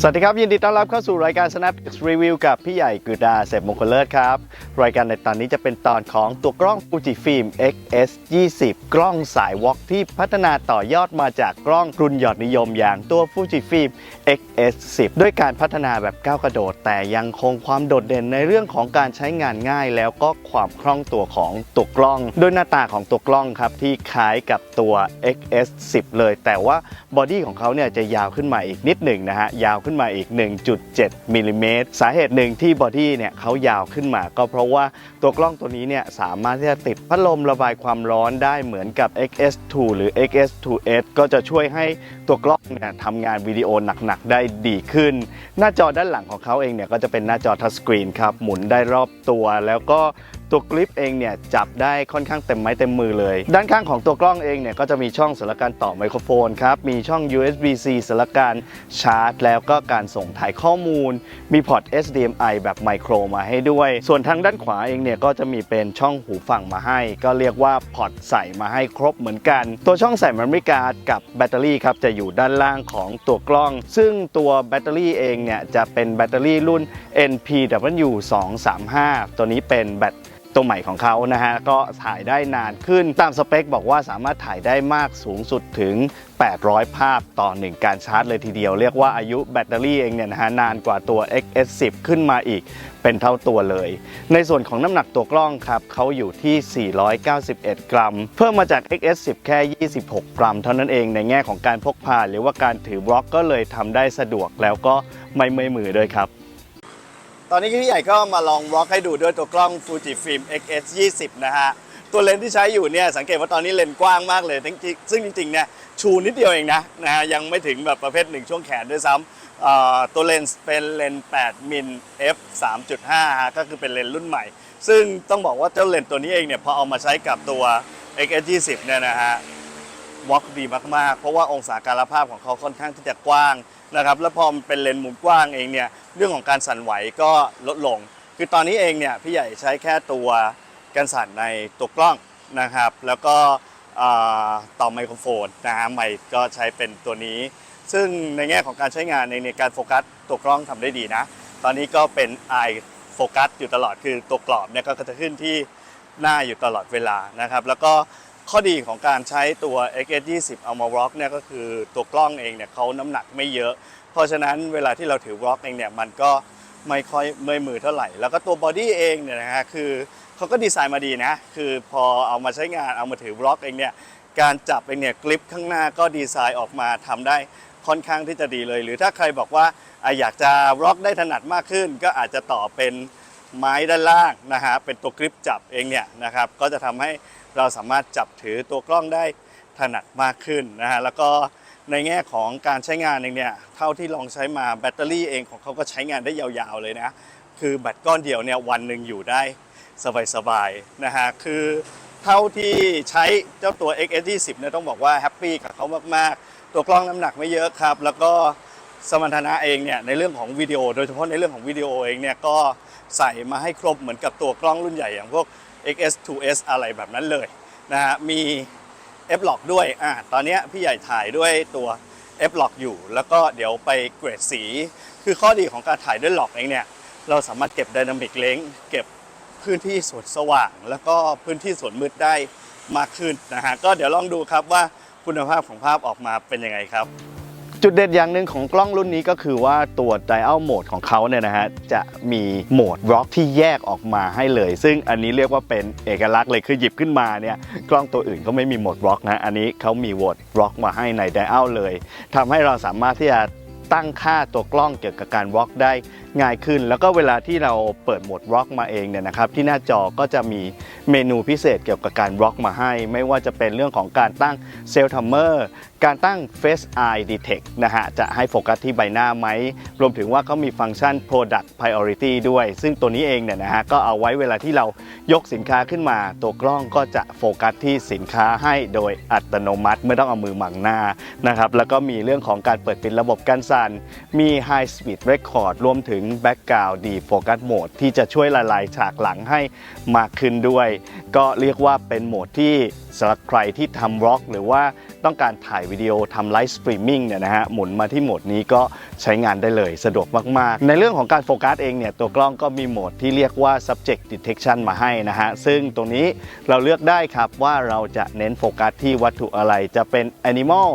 สวัสดีครับ ยินดีต้อนรับเข้าสู่รายการ Snap Review กับพี่ใหญ่กฤดาเสพมงคลเลิศครับ รายการในตอนนี้จะเป็นตอนของตัวกล้อง Fujifilm XS 20 กล้องสายวอล์กที่พัฒนาต่อยอดมาจากกล้องรุ่นยอดนิยมอย่างตัว Fujifilm XS 10ด้วยการพัฒนาแบบก้าวกระโดด แต่ยังคงความโดดเด่นในเรื่องของการใช้งานง่าย แล้วก็ความคล่องตัวของตัวกล้อง โดยหน้าตาของตัวกล้องครับที่คล้ายกับตัว XS 10 เลย แต่ว่าบอดี้ของเขาเนี่ยจะยาวขึ้นมาอีกนิดหนึ่งนะฮะยาวขึ้นมาอีก 1.7มิลลิเมตรสาเหตุหนึ่งที่บอดี้เนี่ยเขายาวขึ้นมา ก็เพราะว่าตัวกล้องตัวนี้เนี่ยสามารถที่จะติดพัดลมระบายความร้อนได้เหมือนกับ XS2 หรือ XS2S ก็จะช่วยให้ตัวกล้องเนี่ยทำงานวิดีโอหนักๆ ได้ดีขึ้น หน้าจอด้านหลังของเขาเองเนี่ยก็จะเป็นหน้าจอทัชสกรีนครับหมุนได้รอบตัวแล้วก็ ตัวกริปเองเนี่ยจับได้ค่อนข้างเต็มไม้เต็มมือเลย ด้านข้างของตัวกล้องเองเนี่ยก็จะมีช่องสำหรับการต่อไมโครโฟนครับ มีช่อง USB-C สำหรับการชาร์จ แล้วก็การส่งถ่ายข้อมูล มีพอร์ต HDMI แบบไมโครมาให้ด้วย ส่วนทางด้านขวาเองเนี่ยก็จะมีเป็นช่องหูฟังมาให้ ก็เรียกว่าพอร์ตใส่มาให้ครบเหมือนกัน ตัวช่องใส่ memory card กับแบตเตอรี่ครับจะอยู่ด้านล่างของตัวกล้อง ซึ่งตัวแบตเตอรี่เองเนี่ยจะเป็นแบตเตอรี่รุ่น NPW 235 ตัวนี้เป็นแบต ตัวใหม่ของเขานะฮะก็ถ่ายได้นานขึ้นตามสเปคบอกว่าสามารถถ่ายได้มากสูงสุดถึง 800 ภาพต่อ 1 การชาร์จเลยทีเดียว เรียกว่าอายุแบตเตอรี่เองเนี่ยนะฮะนานกว่าตัว XS10 ขึ้นมาอีกเป็นเท่าตัวเลย ในส่วนของน้ำหนักตัวกล้องครับเขาอยู่ที่ 491 กรัม เพิ่มมาจาก XS10 แค่ 26 กรัม เท่านั้นเองในแง่ของการพกพาหรือว่าการถือบล็อกก็เลยทำได้สะดวกแล้วก็ไม่เมื่อยมือด้วยครับ ตอนนี้พี่ใหญ่ก็มาลองบล็อกให้ดูด้วยตัวกล้อง Fujifilm XS 20นะฮะ ตัวเลนส์ที่ใช้อยู่เนี่ยสังเกตว่าตอนนี้เลนส์กว้างมากเลยซึ่งจริงๆเนี่ยชูนิดเดียวเองนะนะฮะยังไม่ถึงแบบประเภทหนึ่งช่วงแขนด้วยซ้ำตัวเลนส์เป็นเลนส์8มิล f 3.5 ก็คือเป็นเลนส์รุ่นใหม่ ซึ่งต้องบอกว่าเจ้าเลนส์ตัวนี้เองเนี่ยพอเอามาใช้กับตัว XS 20เนี่ยนะฮะวอล์กดีมากๆ เพราะว่าองศาการภาพของเขาค่อนข้างที่จะกว้าง นะครับแล้วพอมันเป็นเลนส์มุมกว้างเองเนี่ยเรื่องของการสั่นไหวก็ลดลง คือตอนนี้เองเนี่ยพี่ใหญ่ใช้แค่ตัวกันสั่นในตัวกล้องนะครับ แล้วก็ต่อไมโครโฟนนะฮะไมค์ก็ใช้เป็นตัวนี้ ซึ่งในแง่ของการใช้งานในในการโฟกัสตัวกล้องทำได้ดีนะ ตอนนี้ก็เป็น i โฟกัสอยู่ตลอดคือตัวกรอบเนี่ยก็จะขึ้นที่หน้าอยู่ตลอดเวลานะครับ แล้วก็ ข้อดีของการใช้ตัว XS 20 เอามา Rock เนี่ยก็คือตัวกล้องเองเนี่ยเขาน้ำหนักไม่เยอะ เพราะฉะนั้นเวลาที่เราถือ Rock เองเนี่ยมันก็ไม่ค่อยเมื่อยมือเท่าไหร่ แล้วก็ตัวบอดี้เองเนี่ยนะฮะคือเขาก็ดีไซน์มาดีนะคือพอเอามาใช้งานเอามาถือ Rock เองเนี่ยการจับเองเนี่ยกริปข้างหน้าก็ดีไซน์ออกมาทำได้ค่อนข้างที่จะดีเลย หรือถ้าใครบอกว่าออยากจะ Rock ได้ถนัดมากขึ้น ก็อาจจะต่อเป็นไม้ด้านล่างนะฮะเป็นตัวกริปจับเองเนี่ยนะครับก็จะทำให้ เราสามารถจับถือตัวกล้องได้ถนัดมากขึ้นนะฮะแล้วก็ในแง่ของการใช้งานเองเนี่ยเท่าที่ลองใช้มาแบตเตอรี่เองของเขาก็ใช้งานได้ยาวๆเลยนะคือแบตก้อนเดียวเนี่ยวันหนึ่งอยู่ได้สบายๆนะฮะคือเท่าที่ใช้เจ้าตัว XS 20 เนี่ยต้องบอกว่าแฮปปี้กับเขามากๆ ตัวกล้องน้ำหนักไม่เยอะครับ แล้วก็สมรรถนะเองเนี่ยในเรื่องของวิดีโอ โดยเฉพาะในเรื่องของวิดีโอเองเนี่ยก็ ใส่มาให้ครบเหมือนกับตัวกล้องรุ่นใหญ่อย่างพวก XS2S อะไรแบบนั้นเลยนะฮะมี F Log ด้วยอ่าตอนนี้พี่ใหญ่ถ่ายด้วยตัว F Log อยู่ แล้วก็เดี๋ยวไปเกรดสี คือข้อดีของการถ่ายด้วย Log เองเนี่ย เราสามารถเก็บ Dynamic Range เก็บพื้นที่ส่วนสว่าง แล้วก็พื้นที่ส่วนมืดได้มากขึ้นนะฮะก็เดี๋ยวลองดูครับว่าคุณภาพของภาพออกมาเป็นยังไงครับ จุดเด่นอย่างหนึ่งของกล้องรุ่นนี้ก็คือว่าตัว Dial Mode ของเขาเนี่ยนะฮะจะมีโหมด Rock ที่แยกออกมาให้เลย ซึ่งอันนี้เรียกว่าเป็นเอกลักษณ์เลยคือหยิบขึ้นมาเนี่ยกล้องตัวอื่นก็ไม่มีโหมด Rock นะอันนี้เขามีโหมด Rock มาให้ใน Dial เลยทำให้เราสามารถที่จะตั้งค่าตัวกล้องเกี่ยวกับการ Rock ได้ง่ายขึ้น แล้วก็เวลาที่เราเปิดโหมด Rock มาเองเนี่ยนะครับที่หน้าจอก็จะมี เมนูพิเศษเกี่ยวกับการ Rock มาให้ ไม่ว่าจะเป็นเรื่องของการตั้งเซล l ทัมเมอร์การตั้ง Face Eye Detect นะฮะจะให้โฟกัสที่ใบหน้าไหม รวมถึงว่าเขามีฟังก์ชัน Product Priority ด้วย ซึ่งตัวนี้เองเนี่ยนะฮะก็เอาไว้เวลาที่เรายกสินค้าขึ้นมา ตัวกล้องก็จะโฟกัสที่สินค้าให้โดยอัตโนมัติไม่ต้องเอามือหมั่งหน้านะครับแล้วก็มีเรื่องของการเปิดปิดระบบการสั่นมี High Speed Record รวมถึง Background Deep Focus Mode ที่จะช่วยละลายฉากหลังให้มากขึ้นด้วยก็เรียกว่าเป็นโหมดที่สำหรับใครที่ทำร็อก หรือว่าต้องการถ่ายวิดีโอทำไลฟ์สตรีมมิ่งเนี่ยนะฮะหมุนมาที่โหมดนี้ก็ใช้งานได้เลยสะดวกมาก ๆ ในเรื่องของการโฟกัสเองเนี่ยตัวกล้องก็มีโหมดที่เรียกว่า subject detection มาให้นะฮะซึ่งตรงนี้เราเลือกได้ครับว่าเราจะเน้นโฟกัสที่วัตถุอะไรจะเป็น animal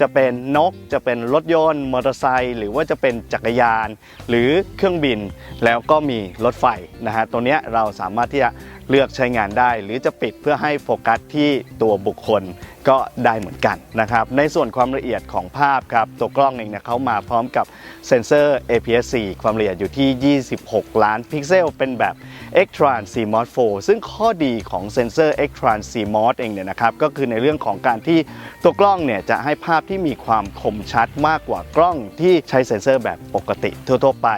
จะเป็นนก จะเป็นรถยนต์มอเตอร์ไซค์หรือว่าจะเป็นจักรยาน หรือเครื่องบิน แล้วก็มีรถไฟนะฮะตัวเนี้ยเราสามารถที่จะ เลือกใช้งานได้ หรือจะปิดเพื่อให้โฟกัสที่ตัวบุคคลก็ได้เหมือนกันนะครับ ในส่วนความละเอียดของภาพครับ ตัวกล้องเองเนี่ยเขามาพร้อมกับเซ็นเซอร์ APS-C ความละเอียดอยู่ที่ 26 ล้านพิกเซลเป็นแบบ Extron CMOS 4ซึ่งข้อดีของเซ็นเซอร์ Extron CMOS เองเนี่ยนะครับก็คือในเรื่องของการที่ตัวกล้องเนี่ยจะให้ภาพที่มีความคมชัดมากกว่ากล้องที่ใช้เซ็นเซอร์แบบปกติทั่วๆไป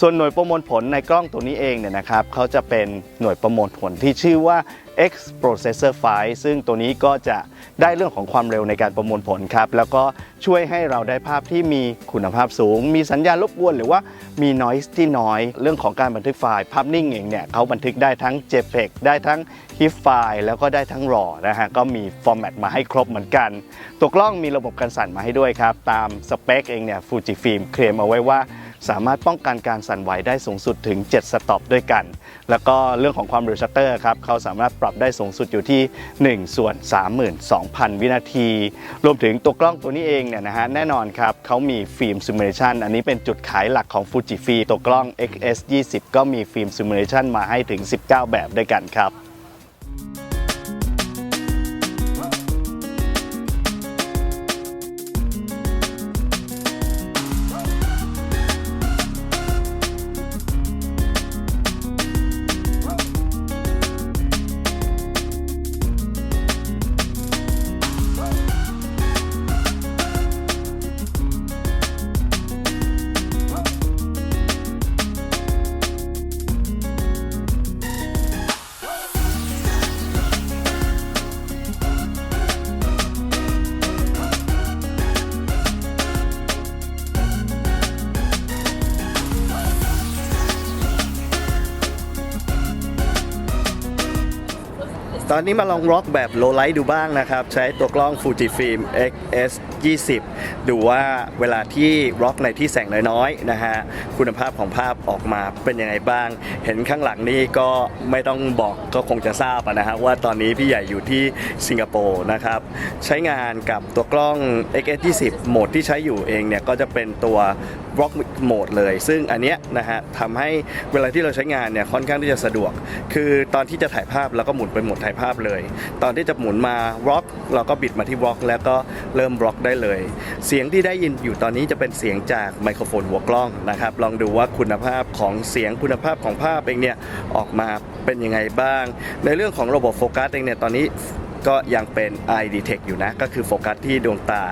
ส่วนหน่วยประมวลผลในกล้องตัวนี้เองเนี่ยนะครับเขาจะเป็นหน่วยประมวลผลที่ชื่อว่า X Processor 5 ซึ่งตัวนี้ก็จะได้เรื่องของความเร็วในการประมวลผลครับ แล้วก็ช่วยให้เราได้ภาพที่มีคุณภาพสูง มีสัญญาณรบกวนหรือว่ามี noise ที่น้อย เรื่องของการบันทึกไฟล์ภาพนิ่งเองเนี่ยเขาบันทึกได้ทั้ง JPEG ได้ทั้ง HIF ไฟล์แล้วก็ได้ทั้ง RAW นะฮะ ก็มีฟอร์แมตมาให้ครบเหมือนกัน ตัวกล้องมีระบบกันสั่นมาให้ด้วยครับ ตามสเปคเองเนี่ยฟูจิฟิล์มเคลมเอาไว้ว่า สามารถป้องกันการสั่นไหวได้สูงสุดถึง 7 สต็อปด้วยกัน แล้วก็เรื่องของความเร็วชัตเตอร์ครับเขาสามารถปรับได้สูงสุดอยู่ที่ 1 ส่วน 32,000 วินาที รวมถึงตัวกล้องตัวนี้เองเนี่ยนะฮะแน่นอนครับเขามีฟิล์มซิมูเลชันอันนี้เป็นจุดขายหลักของ Fuji f i ตัวกล้อง XS 20ก็มีฟิล์มซิมูเลชันมาให้ถึง 19 แบบด้วยกันครับ ตอนนี้มาลองร็อกแบบโลไลท์ดูบ้างนะครับ ใช้ตัวกล้อง Fujifilm XS 20 ดูว่าเวลาที่ร็อกในที่แสงน้อยๆนะฮะคุณภาพของภาพออกมาเป็นยังไงบ้าง เห็นข้างหลังนี่ก็ไม่ต้องบอกก็คงจะทราบนะฮะว่าตอนนี้พี่ใหญ่อยู่ที่สิงคโปร์นะครับใช้งานกับตัวกล้อง XS 20โหมดที่ใช้อยู่เองเนี่ยก็จะเป็นตัว Rock Mode เลย ซึ่งอันเนี้ยนะฮะทำให้เวลาที่เราใช้งานเนี่ยค่อนข้างที่จะสะดวก คือตอนที่จะถ่ายภาพเราก็หมุนไปโหมดถ่ายภาพเลย ตอนที่จะหมุนมา Rock เราก็บิดมาที่ Rock แล้วก็เริ่ม Rock ได้เลย เสียงที่ได้ยินอยู่ตอนนี้จะเป็นเสียงจากไมโครโฟนหัวกล้องนะครับลองดูว่าคุณภาพของเสียงคุณภาพของภาพเองเนี่ยออกมาเป็นยังไงบ้าง ในเรื่องของระบบโฟกัสเองเนี่ยตอนนี้ ก็ยังเป็น eye detect อยู่นะ ก็คือโฟกัสที่ดวงตา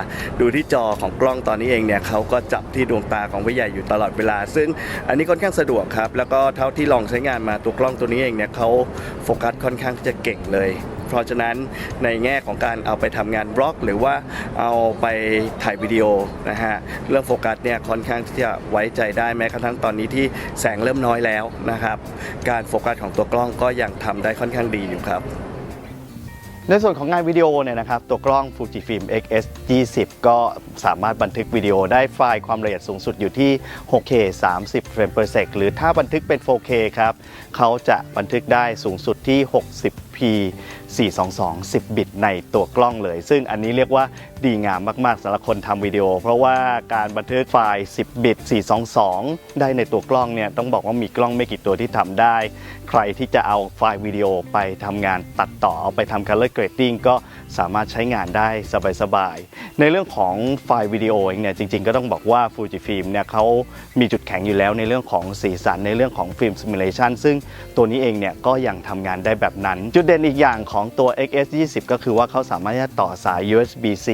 ดูที่จอของกล้องตอนนี้เองเนี่ยเขาก็จับที่ดวงตาของพี่ใหญ่อยู่ตลอดเวลา ซึ่งอันนี้ค่อนข้างสะดวกครับ แล้วก็เท่าที่ลองใช้งานมาตัวกล้องตัวนี้เองเนี่ยเขาโฟกัสค่อนข้างจะเก่งเลยเพราะฉะนั้นในแง่ของการเอาไปทำงานบล็อก หรือว่าเอาไปถ่ายวิดีโอนะฮะเรื่องโฟกัสเนี่ยค่อนข้างที่จะไว้ใจได้แม้กระทั่งตอนนี้ที่แสงเริ่มน้อยแล้วนะครับ การโฟกัสของตัวกล้องก็ยังทำได้ค่อนข้างดีอยู่ครับ ในส่วนของงานวิดีโอเนี่ยนะครับตัวกล้อง Fujifilm X 20 ก็สามารถบันทึกวิดีโอได้ไฟล์ความละเอียดสูงสุดอยู่ที่ 6K 30 เฟรม per sec หรือถ้าบันทึกเป็น 4K ครับ เขาจะบันทึกได้สูงสุดที่ 60p 422 10 บิตในตัวกล้องเลย ซึ่งอันนี้เรียกว่าดีงามมากๆสำหรับคนทำวิดีโอ เพราะว่าการบันทึกไฟล์ 10 บิต 422 ได้ในตัวกล้องเนี่ยต้องบอกว่ามีกล้องไม่กี่ตัวที่ทำได้ ใครที่จะเอาไฟล์วิดีโอไปทำงานตัดต่อเอาไปทำ color grading ก็สามารถใช้งานได้สบายๆ ในเรื่องของไฟล์วิดีโอเองเนี่ยจริงๆ ก็ต้องบอกว่า Fujifilm เนี่ยเขามีจุดแข็งอยู่แล้วในเรื่องของสีสันในเรื่องของฟิล์มซิมูเลชันซึ่งตัวนี้เองเนี่ยก็ยังทำงานได้แบบนั้น จุดเด่นอีกอย่างของตัว XS 20 ก็คือว่าเขาสามารถที่จะต่อสาย USB-C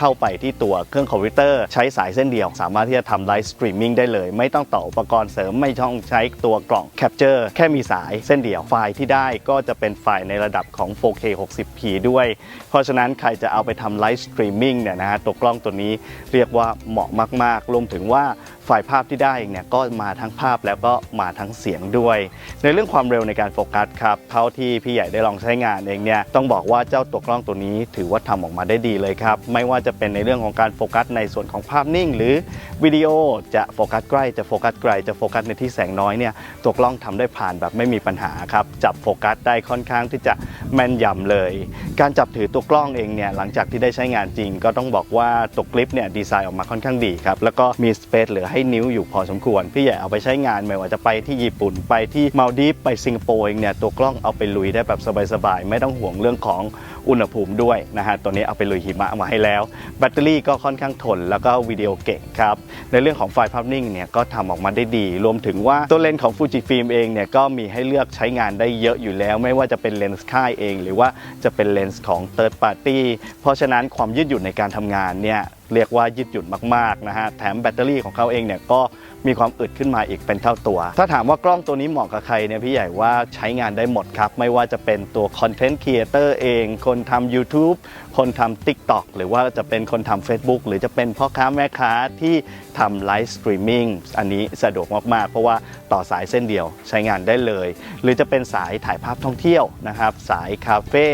เข้าไปที่ตัวเครื่องคอมพิวเตอร์ใช้สายเส้นเดียว สามารถที่จะทำไลฟ์สตรีมมิ่งได้เลย ไม่ต้องต่ออุปกรณ์เสริมไม่ต้องใช้ตัวกล่องแคปเจอร์แค่มีสายเส้นเดียว ไฟล์ที่ได้ก็จะเป็นไฟล์ในระดับของ 4K 60p ด้วย เพราะฉะนั้นใครจะเอาไปทำไลฟ์สตรีมมิ่งเนี่ยนะฮะตัวกล้องตัวนี้เรียกว่าเหมาะมากๆรวมถึงว่า ไฟล์ภาพที่ได้เองเนี่ยก็มาทั้งภาพแล้วก็มาทั้งเสียงด้วย ในเรื่องความเร็วในการโฟกัสครับเท่าที่พี่ใหญ่ได้ลองใช้งานเองเนี่ยต้องบอกว่าเจ้าตัวกล้องตัวนี้ถือว่าทำออกมาได้ดีเลยครับไม่ว่าจะเป็นในเรื่องของการโฟกัสในส่วนของภาพนิ่ง หรือวิดีโอจะโฟกัสใกล้จะโฟกัสไกลจะโฟกัสในที่แสงน้อยเนี่ยตัวกล้องทำได้ผ่านแบบไม่มีปัญหาครับจับโฟกัสได้ค่อนข้างที่จะแม่นยำเลย การจับถือตัวกล้องเองเนี่ยหลังจากที่ได้ใช้งานจริง ก็ต้องบอกว่าตัวคลิปเนี่ยดีไซน์ออกมาค่อนข้างดีครับแล้วก็มีสเปซเหลือให้นิ้วอยู่พอสมควร พี่ใหญ่เอาไปใช้งานไม่ว่าจะไปที่ญี่ปุ่นไปที่มาลดีฟไปสิงคโปร์เองเนี่ยตัวกล้องเอาไปลุยได้แบบสบายๆ ไม่ต้องห่วงเรื่องของอุณหภูมิด้วยนะฮะตัวนี้เอาไปลุยหิมะมาให้แล้ว แบตเตอรี่ก็ค่อนข้างทนแล้วก็วิดีโอเก่งครับ ในเรื่องของไฟล์ภาพนิ่งเนี่ยก็ทำออกมาได้ดี รวมถึงว่าตัวเลนส์ของฟูจิฟิล์มเองเนี่ยก็มีให้เลือกใช้งานได้เยอะอยู่แล้ว ไม่ว่าจะเป็นเลนส์ค่ายเอง หรือว่าจะเป็นเลนส์ของ Third Party เพราะฉะนั้นความยืดหยุ่นในการทำงานเนี่ยเรียกว่ายืดหยุ่นมากๆนะฮะแถมแบตเตอรี่ของเขาเองเนี่ยก็มีความอึดขึ้นมาอีกเป็นเท่าตัว ถ้าถามว่ากล้องตัวนี้เหมาะกับใครเนี่ยพี่ใหญ่ว่าใช้งานได้หมดครับ ไม่ว่าจะเป็นตัวคอนเทนต์ครีเอเตอร์เอง คนทำ YouTube คนทำ TikTok หรือว่าจะเป็นคนทำ Facebook หรือจะเป็นพ่อค้าแม่ค้าที่ทำไลฟ์สตรีมมิ่งอันนี้สะดวกมากๆ เพราะว่าต่อสายเส้นเดียวใช้งานได้เลย หรือจะเป็นสายถ่ายภาพท่องเที่ยวนะครับ สายคาเฟ่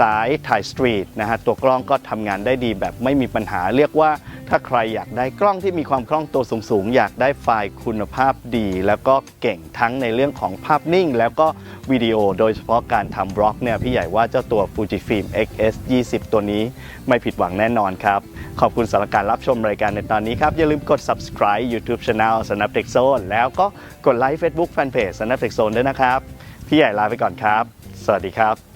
สายถ่ายสตรีทนะฮะตัวกล้องก็ทำงานได้ดีแบบไม่มีปัญหาเรียกว่าถ้าใครอยากได้กล้องที่มีความคล่องตัวสูงๆ อยากได้ไฟล์คุณภาพดี แล้วก็เก่งทั้งในเรื่องของภาพนิ่ง แล้วก็ วิดีโอ โดยเฉพาะการทำบล็อกเนี่ยพี่ใหญ่ว่าเจ้าตัว Fujifilm X-S 20 ตัวนี้ไม่ผิดหวังแน่นอนครับ ขอบคุณสำหรับการรับชมรายการในตอนนี้ครับ อย่าลืมกด subscribe YouTube Channel s n a p t e c h Zone แล้วก็กดไลค์ Facebook Fanpage s n a p t e c h Zone ด้วยนะครับ พี่ใหญ่ลาไปก่อนครับ สวัสดีครับ